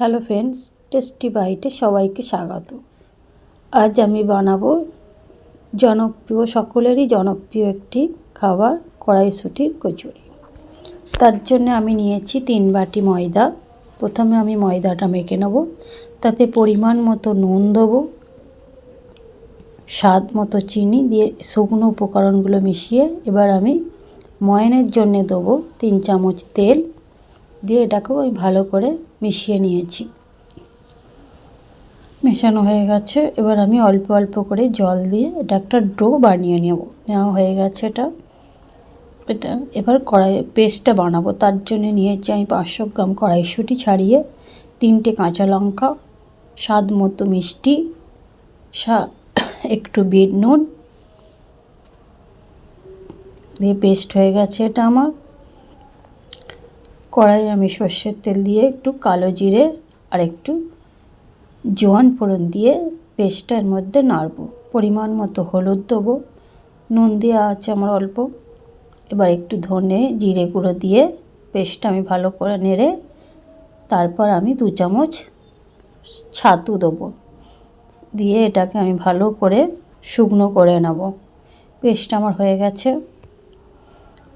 Hello friends, tasty বাইটে সবাইকে স্বাগত। আজ আমি বানাবো জনপ্রিয়, সকলেরই জনপ্রিয় একটি খাবার, কড়াইশুটির কচুরি। তার জন্য আমি নিয়েছি তিন বাটি ময়দা। প্রথমে আমি ময়দাটা মেখে নেব। তাতে পরিমাণ মতো নুন দেবো। স্বাদ মতো চিনি দিয়ে শুকনো উপকরণগুলো মিশিয়ে এবার আমি ময়নের জন্য দেবো তিন চামচ তেল। দিয়ে এটাকেও আমি ভালো করে মিশিয়ে নিয়েছি। মেশানো হয়ে গেছে। এবার আমি অল্প অল্প করে জল দিয়ে এটা একটা ডো বানিয়ে নেব। নেওয়া হয়ে গেছে এটা। এটা এবার কড়াই পেস্টটা বানাবো। তার জন্য নিয়েছি আমি পাঁচশো গ্রাম কড়াইশুঁটি ছাড়িয়ে তিনটে কাঁচা লঙ্কা, স্বাদ মতো মিষ্টি, সা একটু বিট নুন। দিয়ে পেস্ট হয়ে গেছে এটা আমার। কড়াই আমি সর্ষের তেল দিয়ে একটু কালো জিরে আর একটু জোয়ান ফোড়ন দিয়ে পেস্টটার মধ্যে নাড়ব। পরিমাণ মতো হলুদ দেবো, নুন দেওয়া আছে আমার অল্প। এবার একটু ধনে জিরে গুঁড়ো দিয়ে পেস্টটা আমি ভালো করে নেড়ে তারপর আমি দু চামচ ছাতু দেবো। দিয়ে এটাকে আমি ভালো করে শুকনো করে নেব। পেস্ট আমার হয়ে গেছে।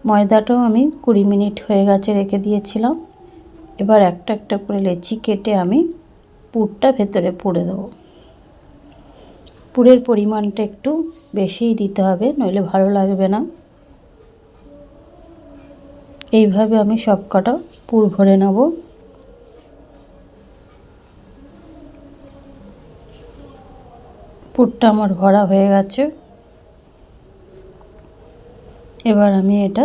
ময়দাটাও আমি কুড়ি মিনিট হয়ে গেছে রেখে দিয়েছিলাম। এবার একটা একটা করে লেচি কেটে আমি পুরটা ভেতরে পুড়ে দেবো। পুরের পরিমাণটা একটু বেশিই দিতে হবে, নইলে ভালো লাগবে না। এইভাবে আমি সব কটা পুর ভরে নেব। পুরটা আমার ভরা হয়ে গেছে। এবার আমি এটা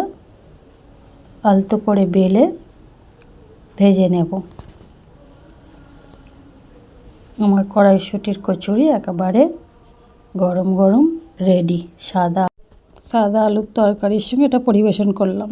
আলতো করে বেলে ভেজে নেব। আমার কড়াইশুটির কচুরি একেবারে গরম গরম রেডি সাদা। সাদা আলুর তরকারির সঙ্গে এটা পরিবেশন করলাম।